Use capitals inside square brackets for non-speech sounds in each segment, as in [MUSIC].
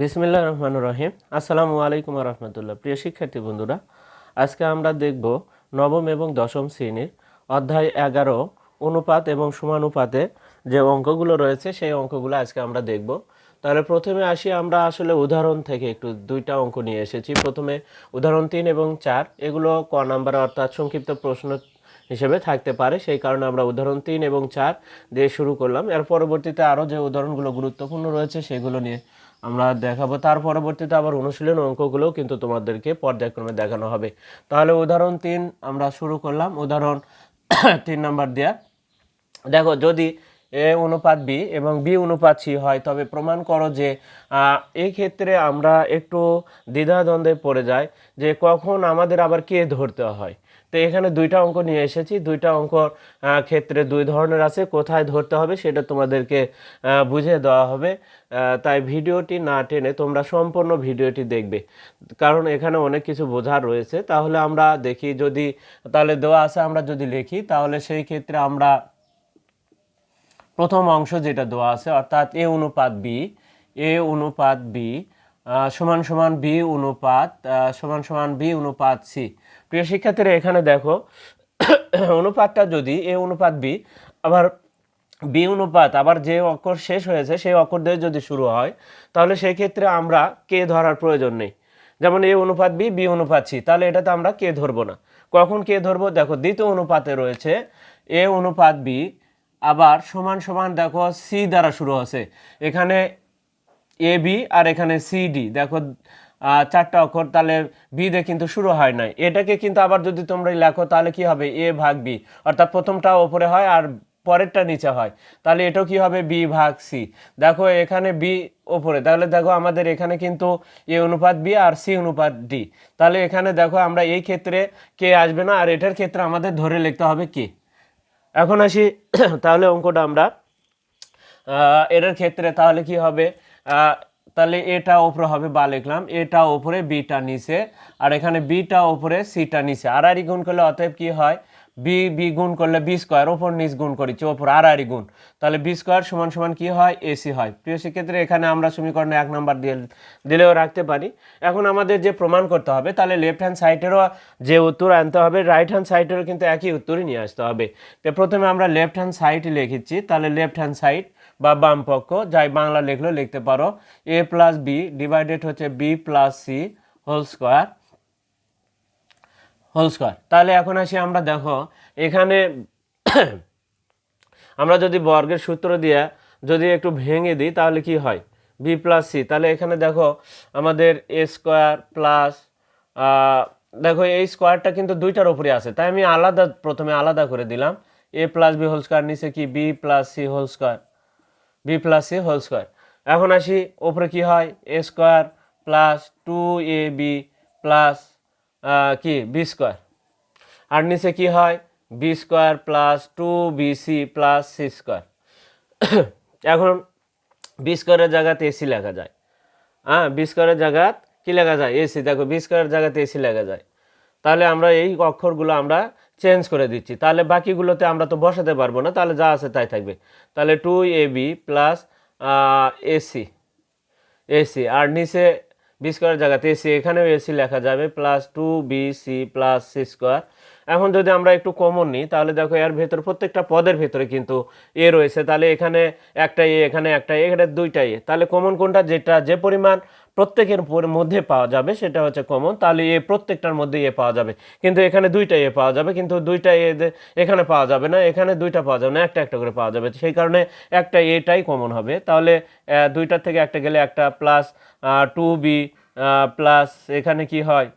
বিসমিল্লাহ রহমান রহিম। আসসালামু আলাইকুম রহমতুল্লাহ। প্রিয় শিক্ষার্থী বন্ধুরা, আজকে আমরা দেখব নবম এবং দশম শ্রেণির অধ্যায় এগারো, অনুপাত এবং সমানুপাতে যে অঙ্কগুলো রয়েছে, সেই অঙ্কগুলো আজকে আমরা দেখব। তাহলে প্রথমে আসি আমরা আসলে উদাহরণ থেকে, একটু দুইটা অঙ্ক নিয়ে এসেছি। প্রথমে উদাহরণ তিন এবং চার, এগুলো ক নাম্বার অর্থাৎ সংক্ষিপ্ত প্রশ্ন হিসেবে থাকতে পারে। সেই কারণে আমরা উদাহরণ তিন এবং চার দিয়ে শুরু করলাম। এর পরবর্তীতে আরও যে উদাহরণগুলো গুরুত্বপূর্ণ রয়েছে, সেগুলো নিয়ে আমরা দেখাবো। তার পরবর্তীতে আবার অনুশীলন অঙ্কগুলো কিন্তু তোমাদেরকে পর্যায়ক্রমে দেখানো হবে। তাহলে উদাহরণ তিন আমরা শুরু করলাম। উদাহরণ [CLEARS THROAT] তিন নাম্বার দেয়া। দেখো, যদি এ অনুপাত বি এবং বি অনুপাত সি হয়। তবে প্রমাণ করো যে এই ক্ষেত্রে আমরা একটু দ্বিধাদ্বন্দ্বে পড়ে যাই যে কখন আমাদের আবার কে ধরতে হয়। তো এখানে দুইটা অঙ্ক নিয়ে এসেছি। দুইটা অঙ্ক ক্ষেত্রে দুই ধরনের আছে, কোথায় ধরতে হবে সেটা তোমাদেরকে বুঝিয়ে দেওয়া হবে। তাই ভিডিওটি না টেনে তোমরা সম্পূর্ণ ভিডিওটি দেখবে। কারণ এখানে অনেক কিছু বোঝার রয়েছে। তাহলে আমরা দেখি যদি, তাহলে দেওয়া আছে আমরা যদি লিখি, তাহলে সেই ক্ষেত্রে আমরা প্রথম অংশ যেটা দেওয়া আছে, অর্থাৎ এ অনুপাত বি, এ অনুপাত বি সমান সমান বি অনুপাত সমান সমান বি অনুপাত সি। প্রিয় শিক্ষার্থীরা, এখানে দেখো, অনুপাতটা যদি এ অনুপাত বি, আবার বি অনুপাত, আবার যে অক্ষর শেষ হয়েছে, সেই অক্ষর দিয়ে যদি শুরু হয়, তাহলে সেই ক্ষেত্রে আমরা কে ধরার প্রয়োজন নেই। যেমন এ অনুপাত বি বি অনুপাত সি, তাহলে এটাতে আমরা কে ধরবো না। কখন কে ধরবো? দেখো, দ্বিতীয় অনুপাতে রয়েছে, এ অনুপাত বি আবার সমান সমান দেখো সি দ্বারা শুরু হচ্ছে। এখানে এ বি আর এখানে সি ডি দেখো চারটা অক্ষর, তাহলে বি দিয়ে কিন্তু শুরু হয় নাই। এটাকে কিন্তু আবার যদি তোমরা লেখো, তাহলে কি হবে? এ ভাগ বি অর্থাৎ প্রথমটা ওপরে হয় আর পরেরটা নিচে হয়। তাহলে এটাও কি হবে? বি ভাগ সি দেখো, এখানে বি ওপরে। তাহলে দেখো, আমাদের এখানে কিন্তু এ অনুপাত বি আর সি অনুপাত ডি তাহলে এখানে দেখো, আমরা এই ক্ষেত্রে কে আসবে না? আর এটার ক্ষেত্রে আমাদের ধরে লিখতে হবে কে? এখন আসি, [CLEARS THROAT] তাহলে অঙ্কটা আমরা এটার ক্ষেত্রে তাহলে কি হবে? তাহলে এটা ওপরে হবে বা লিখলাম, এটা ওপরে বিটা নিচে, আর এখানে বিটা ওপরে সিটা নিচে। আর আর গুণ করলে অতএব কি হয়? বি বি গুণ করলে বি স্কোয়ার ওপর নিচ গুণ করেছি ওপর আড়াআড়ি গুণ। তাহলে বি স্কোয়ার সমান সমান কী হয়? এসি হয়। প্রিয়, সেক্ষেত্রে এখানে আমরা সমীকরণে এক নাম্বার দিয়ে, দিলেও রাখতে পারি। এখন আমাদের যে প্রমাণ করতে হবে, তাহলে লেফট হ্যান্ড সাইডেরও যে উত্তর আনতে হবে রাইট হ্যান্ড সাইডেরও কিন্তু একই উত্তরই নিয়ে আসতে হবে। তো প্রথমে আমরা লেফট হ্যান্ড সাইড লিখেছি, তাহলে লেফট হ্যান্ড সাইড বা বাম পক্ষ, যাই বাংলা লিখলেও লিখতে পারো এ প্লাস বি ডিভাইডেড হচ্ছে B plus C whole square whole square. তাহলে এখন আসি আমরা, দেখো, এখানে [COUGHS] আমরা যদি বর্গের সূত্র দিয়ে যদি একটু ভেঙে দিই, তাহলে কি হয়? বি প্লাস সি তাহলে এখানে দেখো, আমাদের এ স্কোয়ার প্লাস দেখো, এই স্কোয়ারটা কিন্তু দুইটার উপরে আছে। তাই আমি আলাদা, প্রথমে আলাদা করে দিলাম। A plus B whole square নিচে কি? B plus C whole square B plus C whole square এখন আসি ওপরে কি হয়? A square plus two A B plus কি? বি স্কোয়ার আর নিচে কি হয়? B square plus two B C plus C square এখন বি স্কোয়ারের জায়গাতে এসি লেখা যায়। হ্যাঁ বি স্কোয়ারের জায়গাত কী লেখা যায়? এসি দেখো বি স্কোয়ারের জায়গাতে এসি লেখা যায়। তাহলে আমরা এই অক্ষরগুলো আমরা চেঞ্জ করে দিচ্ছি। তাহলে বাকিগুলোতে আমরা তো বসাতে পারব না, তাহলে যা আছে তাই থাকবে। তাহলে two A B plus AC AC আর নিচে বি স্কোয়ার জায়গাতে এসি এখানেও এসি লেখা যাবে plus two B C plus C square এখন যদি আমরা একটু কমন নিই, তাহলে দেখো এর ভেতর প্রত্যেকটা পদের ভেতরে কিন্তু এ রয়েছে। তাহলে এখানে একটা এ এখানে একটা এ এখানে দুইটা এ তাহলে কমন কোনটা? যেটা যে পরিমাণ প্রত্যেকের মধ্যে পাওয়া যাবে, সেটা হচ্ছে কমন তাহলে এ প্রত্যেকটার মধ্যে এ পাওয়া যাবে। কিন্তু এখানে দুইটা এ পাওয়া যাবে, কিন্তু দুইটা এ এখানে পাওয়া যাবে না, এখানে দুইটা পাওয়া যাবে না, একটা একটা করে পাওয়া যাবে। সেই কারণে একটা এটাই কমন হবে। তাহলে দুইটার থেকে একটা গেলে একটা প্লাস টু বি প্লাস এখানে কি হয়?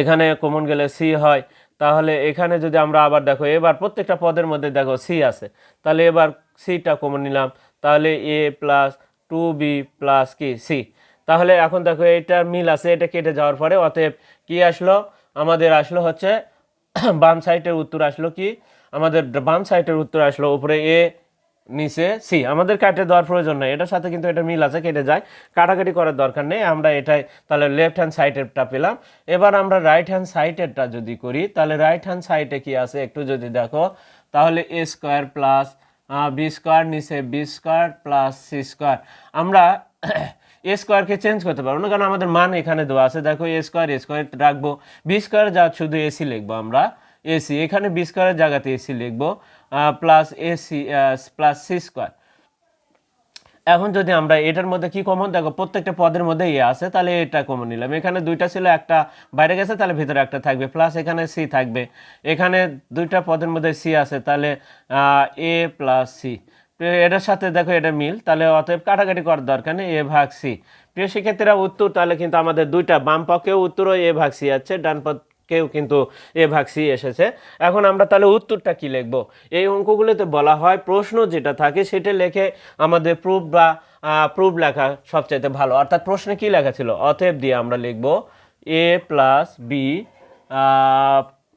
এখানে কমন গেলে সি হয়। তাহলে এখানে যদি আমরা আবার দেখো, এবার প্রত্যেকটা পদের মধ্যে দেখো সি আছে। তাহলে এবার সিটা কমন নিলাম। তাহলে A plus two B plus কি? সি তাহলে এখন দেখো এইটার মিল আছে, এটা কেটে যাওয়ার পরে অতএব কি আসলো? আমাদের আসলো হচ্ছে [CLEARS THROAT] বাম সাইডের উত্তর আসলো কি? আমাদের বাম সাইডের উত্তর আসলো উপরে এ নিচে সি আমাদের কাটে দেওয়ার প্রয়োজন নেই, এটার সাথে কিন্তু এটা মিল আছে, কেটে যায়। কাটাকাটি করার দরকার নেই, আমরা এটাই তাহলে লেফট হ্যান্ড সাইডেরটা পেলাম। এবার আমরা রাইট হ্যান্ড সাইডেরটা যদি করি, তাহলে রাইট হ্যান্ড সাইডে কি আছে? একটু যদি দেখো, তাহলে A square plus B square নিচে B square plus C square আমরা এ স্কোয়ারকে চেঞ্জ করতে পারব না, কারণ আমাদের মান এখানে দেওয়া আছে। দেখো এ স্কোয়ার এ স্কোয়ার রাখব। বি স্কোয়ার যা শুধু এসি লিখব আমরা। এসি এখানে বি স্কোয়ারের জায়গাতে এসি লিখব। Plus AC plus C square এখন যদি আমরা এটার মধ্যে কি কমন দেখো, প্রত্যেকটা পদের মধ্যে এ আছে, তাহলে এটা কমন নিলাম। এখানে দুইটা ছিল, একটা বাইরে গেছে, তাহলে ভিতরে একটা থাকবে। প্লাস এখানে সি থাকবে। এখানে দুইটা পদের মধ্যে সি আছে, তাহলে এ প্লাস সি এটার সাথে দেখো, এটা মিল। তাহলে অতএব কাটাকাটি করার দরকার নেই এ ভাগ সি প্রিয় শিক্ষার্থীরা উত্তর, তাহলে কিন্তু আমাদের দুইটা বাম পক্ষেও উত্তরও এ ভাগ সি আছে। ডান পক্ষেও কিন্তু এ ভাগ সি এসেছে। এখন আমরা তাহলে উত্তরটা কি লিখব? এই অঙ্কগুলোতে বলা হয় প্রশ্ন যেটা থাকে সেটা লেখে আমাদের প্রুফ বা প্রুফ লেখা সবচাইতে ভালো। অর্থাৎ প্রশ্নে কি লেখা ছিল? অতএব দিয়ে আমরা লিখব A plus B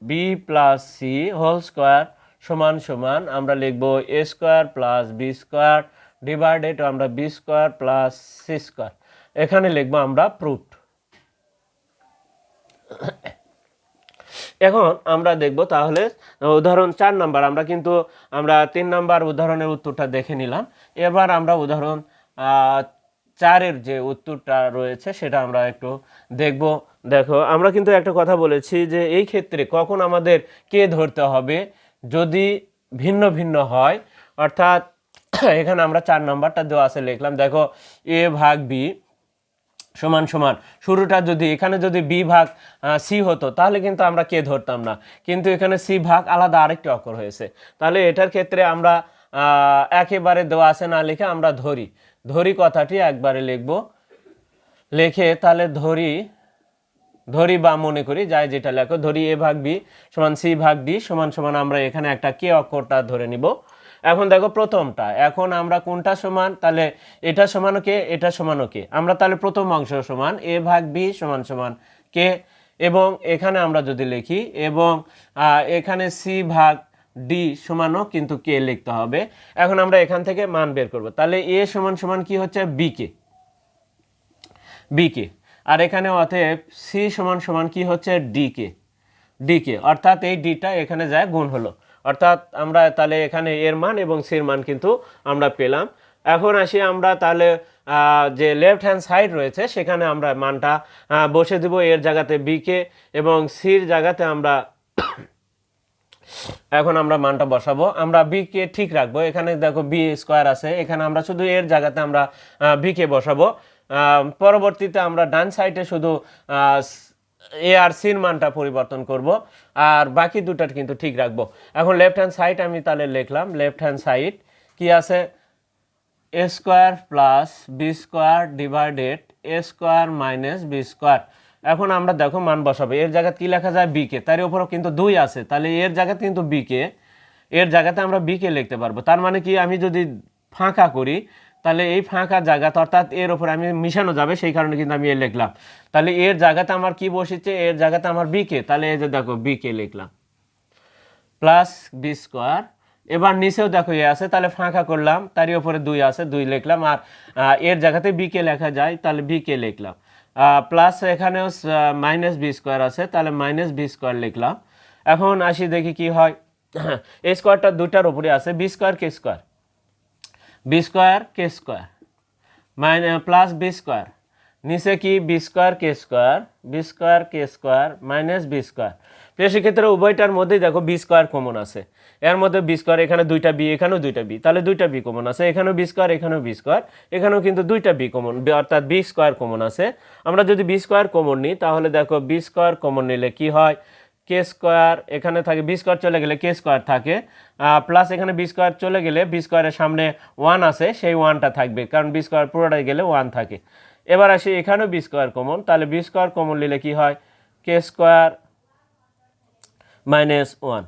B plus C whole square সমান সমান আমরা লিখব A square plus B square divided আমরা B square plus C square এখানে লিখব আমরা প্রুফ এখন আমরা দেখব তাহলে, উদাহরণ চার নাম্বার, আমরা কিন্তু, আমরা তিন নাম্বার উদাহরণের উত্তরটা দেখে নিলাম। এবার আমরা উদাহরণ চারের যে উত্তরটা রয়েছে সেটা আমরা একটু দেখব। দেখো, আমরা কিন্তু একটা কথা বলেছি যে এই ক্ষেত্রে কখন আমাদের কে ধরতে হবে যদি ভিন্ন ভিন্ন হয়। অর্থাৎ, এখানে আমরা চার নাম্বারটা দেওয়া আছে লিখলাম। দেখো, এ ভাগ বি সমান সমান। শুরুটা যদি, এখানে যদি বি ভাগ সি হতো, তাহলে কিন্তু আমরা কে ধরতাম না। কিন্তু এখানে সি ভাগ আলাদা আরেকটি অক্ষর হয়েছে। তাহলে এটার ক্ষেত্রে আমরা একেবারে দেওয়া আছে না লিখে আমরা ধরি। ধরি কথাটি একবারে লিখব। লিখে তাহলে ধরি ধরি বা মনে করি, যাই যেটা লেখো, ধরি এ ভাগ বি সমান সি ভাগ ডি সমান সমান আমরা এখানে একটা কে অক্ষরটা ধরে নিব। এখন দেখো প্রথমটা, এখন আমরা কোনটা সমান? তাহলে এটা সমান কে, এটা সমানও কে? আমরা তাহলে প্রথম অংশ সমান, এ ভাগ বি সমান সমান কে? এবং এখানে আমরা যদি লিখি, এবং এখানে সি ভাগ ডি সমানও কিন্তু কে লিখতে হবে। এখন আমরা এখান থেকে মান বের করব। তাহলে এ সমান সমান কি হচ্ছে? বি কে। বিকে আর এখানে অতএব সি সমান সমান কি হচ্ছে? ডিকে ডিকে অর্থাৎ এই ডিটা এখানে যায় গুণ হলো। অর্থাৎ আমরা তাহলে এখানে এর মান এবং সির মান কিন্তু আমরা পেলাম। এখন আসি আমরা তাহলে যে লেফট হ্যান্ড সাইড রয়েছে, সেখানে আমরা মানটা বসে দিব এর জায়গাতে বিকে এবং সির জায়গাতে আমরা [COUGHS] এখন আমরা মানটা বসাবো। আমরা বি কে ঠিক রাখব। এখানে দেখো বি স্কোয়ার আছে। এখানে আমরা শুধু এর জায়গাতে আমরা বি কে বসাবো। পরবর্তীতে আমরা ডান সাইডে শুধু এ আর সির মানটা পরিবর্তন করব, আর বাকি দুটার কিন্তু ঠিক রাখব। এখন লেফট হ্যান্ড সাইড আমি তাহলে লিখলাম লেফট হ্যান্ড সাইড কি আছে? A square plus B square divided A square minus B square এখন আমরা দেখো মান বসাবো, এর জায়গায় কি লেখা যায়? বিকে তার উপরও কিন্তু দুই আছে, তাহলে এর জায়গাতে কিন্তু বিকে এর জায়গাতে আমরা বিকে লিখতে পারব। তার মানে কি? আমি যদি ফাঁকা করি তাহলে এই ফাঁকা জায়গাতে অর্থাৎ এর ওপরে আমি মিশানো যাবে, সেই কারণে কিন্তু আমি এ লিখলাম। তাহলে এর জায়গাতে আমার কি বসেছে? এর জায়গাতে আমার বিকে তাহলে এই যে দেখো বিকে লিখলাম। প্লাস বি স্কোয়ার এবার নিচেও দেখো এ আছে, তাহলে ফাঁকা করলাম। তারই ওপরে দুই আছে, দুই লিখলাম। আর এর জায়গাতে বিকে লেখা যায়, তাহলে বিকে লিখলাম। প্লাস এখানেও মাইনাস বি স্কোয়ার আছে, তাহলে মাইনাস বি স্কোয়ার লিখলাম। এখন আসি দেখি কি হয়। এ স্কোয়ারটা দুটার উপরে আছে বি স্কোয়ার কে স্কোয়ার বি স্কোয়ার কে square minus plus B square নিচে কি বি স্কোয়ার কে স্কোয়ার বি স্কোয়ার কে স্কোয়ার মাইনাস বি স্কোয়ার প্রিয় সেক্ষেত্রে উভয়টার মধ্যেই দেখো বি স্কোয়ার কমন আছে। এর মধ্যে বি স্কোয়ার এখানে দুইটা বি এখানেও দুইটা বি তাহলে দুইটা বি কমন আছে। এখানেও বি স্কোয়ার এখানেও বি স্কোয়ার এখানেও কিন্তু দুইটা বি কমন অর্থাৎ বি স্কোয়ার কমন আছে। আমরা যদি বি স্কোয়ার কমন নিই, তাহলে দেখো বি স্কোয়ার কমন নিলে কি হয়? কে স্কোয়ার এখানে থাকে বি স্কোয়ার চলে গেলে কে স্কোয়ার থাকে। প্লাস এখানে বি স্কোয়ার চলে গেলে বি স্কোয়ারের সামনে ওয়ান আছে, সেই ওয়ানটা থাকবে। কারণ বি স্কোয়ার পুরোটাই গেলে ওয়ান থাকে। এবার আসি, এখানেও বি স্কোয়ার কমন তাহলে বি স্কোয়ার কমন নিলে কি হয়? K square minus one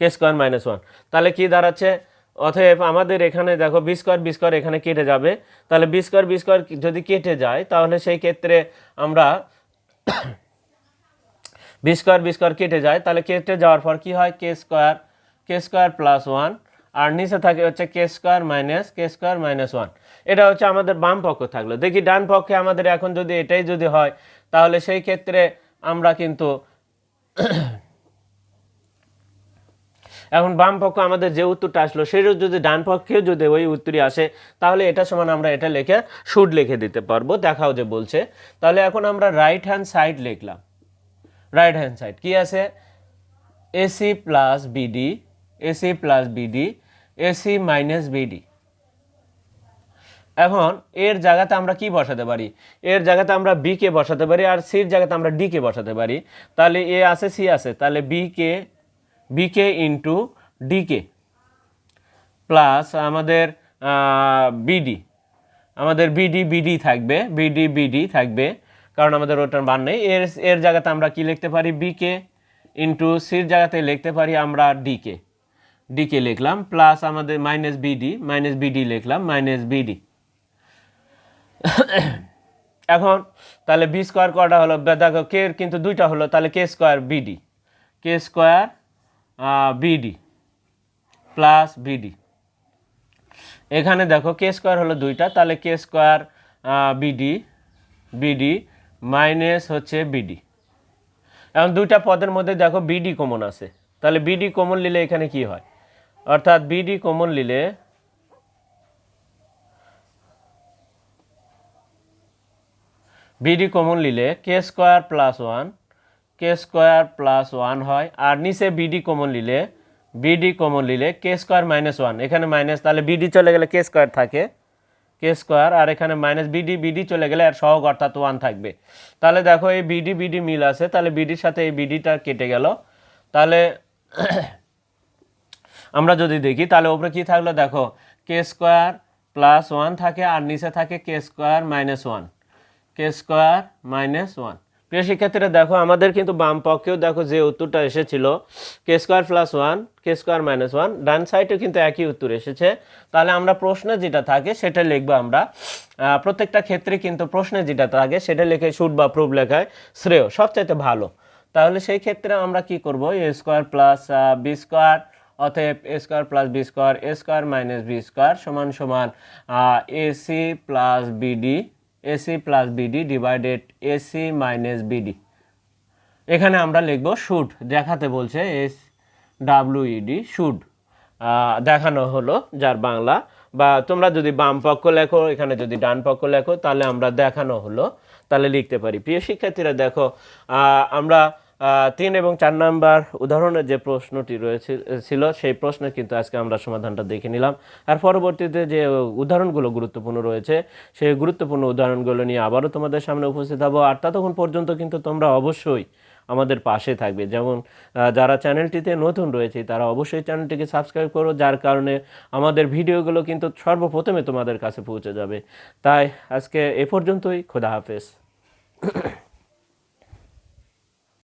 K square minus one তাহলে কি দাঁড়াচ্ছে? অতএব আমাদের এখানে দেখো বি স্কোয়ার বি স্কোয়ার এখানে কেটে যাবে। তাহলে বি স্কোয়ার বি স্কোয়ার যদি কেটে যায়, তাহলে সেই ক্ষেত্রে আমরা বি স্কোয়ার বি স্কোয়ার কেটে যায়। তাহলে কেটে যাওয়ার পর কি হয়? K square K square plus one. আর নিচে থাকে হচ্ছে K square minus, K square minus one. এটা হচ্ছে আমাদের বাম পক্ষ থাকল। দেখি ডান পক্ষে আমাদের এখন যদি এটাই যদি হয়, তাহলে সেই ক্ষেত্রে আমরা কিন্তু এখন বাম পক্ষ আমাদের যে উত্তরটা আসলো সেটাও যদি ডান পক্ষেও যদি ওই উত্তরই আসে, তাহলে এটা সমান আমরা এটা লিখে শুড লিখে দিতে পারব। দেখাও যে বলছে। তাহলে এখন আমরা রাইট হ্যান্ড সাইড লিখলাম। রাইট হ্যান্ড সাইড কি আছে? AC plus BD AC plus BD AC minus BD এখন এর জায়গাতে আমরা কি বসাতে পারি? এর জায়গাতে আমরা বি কে বসাতে পারি আর সির জায়গাতে আমরা ডি কে বসাতে পারি। তাহলে এ আছে সি আছে, তাহলে B K B K into D K plus আমাদের বিডি আমাদের বিডি বিডি থাকবে বিডি বিডি থাকবে। কারণ আমাদের ওটার মান নেই। এর এর জায়গাতে আমরা কি লিখতে পারি? বি কে ইন্টু সির জায়গাতে লিখতে পারি আমরা ডি কে ডি কে লিখলাম প্লাস আমাদের মাইনাস বিডি মাইনাস বিডি লিখলাম মাইনাস বিডি এখন, তাহলে বি স্কোয়ার কটা হলো? দেখো কে কিন্তু দুইটা হলো, তাহলে K square BD K square BD plus BD এখানে দেখো কে স্কোয়ার হলো দুইটা, তাহলে K square BD BD minus হচ্ছে বিডি এখন দুইটা পদের মধ্যে দেখো বিডি কমন আছে। তাহলে বিডি কমন নিলে এখানে কি হয়? অর্থাৎ বিডি কমন নিলে বিডি কমন নিলে K square plus one K square plus one হয়। আর নিচে বিডি কমন নিলে বিডি কমন নিলে কে স্কোয়ার মাইনাস ওয়ান এখানে মাইনাস তাহলে বিডি চলে গেলে কে স্কোয়ার থাকে। কে স্কোয়ার আর এখানে মাইনাস বিডি বিডি চলে গেলে আর সহগ অর্থাৎ ওয়ান থাকবে। তাহলে দেখো এই বিডি বিডি মিল আছে, তাহলে বিডির সাথে এই বিডিটা কেটে গেল। তাহলে [CLEARS THROAT] আমরা যদি দেখি, তাহলে ওপরে কি থাকল? দেখো কে স্কোয়ার প্লাস ওয়ান থাকে আর নিচে থাকে K square minus one K square minus one প্রিয় শিক্ষার্থীরা, দেখো, আমাদের কিন্তু বাম পক্ষেও দেখো যে উত্তরটা এসেছিল K square plus one K square minus one ডান সাইডেও কিন্তু একই উত্তর এসেছে। তাহলে আমরা প্রশ্নে যেটা থাকে, সেটা লিখব আমরা। প্রত্যেকটা ক্ষেত্রে কিন্তু প্রশ্নে যেটা থাকে, সেটা লিখে শুট বা প্রুফ লেখায় শ্রেয়, সবচাইতে ভালো। তাহলে সেই ক্ষেত্রে আমরা কি করব? A square plus B square অতএব A square plus B square A square minus B square সমান সমান AC plus BD AC plus BD divided AC minus BD এখানে আমরা লিখব শুট দেখাতে বলছে এস ডাব্লুইডি শুট দেখানো হলো যার বাংলা। বা তোমরা যদি বাম পক্ষ লেখো, এখানে যদি ডান পক্ষ লেখো, তাহলে আমরা দেখানো হলো, তাহলে লিখতে পারি। প্রিয় শিক্ষার্থীরা, দেখো আমরা তিন এবং চার নাম্বার উদাহরণের যে প্রশ্নটি রয়েছে, ছিল, সেই প্রশ্নের কিন্তু আজকে আমরা সমাধানটা দেখে নিলাম। আর পরবর্তীতে যে উদাহরণগুলো গুরুত্বপূর্ণ রয়েছে, সেই গুরুত্বপূর্ণ উদাহরণগুলো নিয়ে আবারও তোমাদের সামনে উপস্থিত হব। আর ততক্ষণ পর্যন্ত কিন্তু তোমরা অবশ্যই আমাদের পাশে থাকবে। যেমন যারা চ্যানেলটিতে নতুন রয়েছে, তারা অবশ্যই চ্যানেলটিকে সাবস্ক্রাইব করো, যার কারণে আমাদের ভিডিওগুলো কিন্তু সর্বপ্রথমে তোমাদের কাছে পৌঁছে যাবে। তাই আজকে এ পর্যন্তই। খোদা হাফেজ।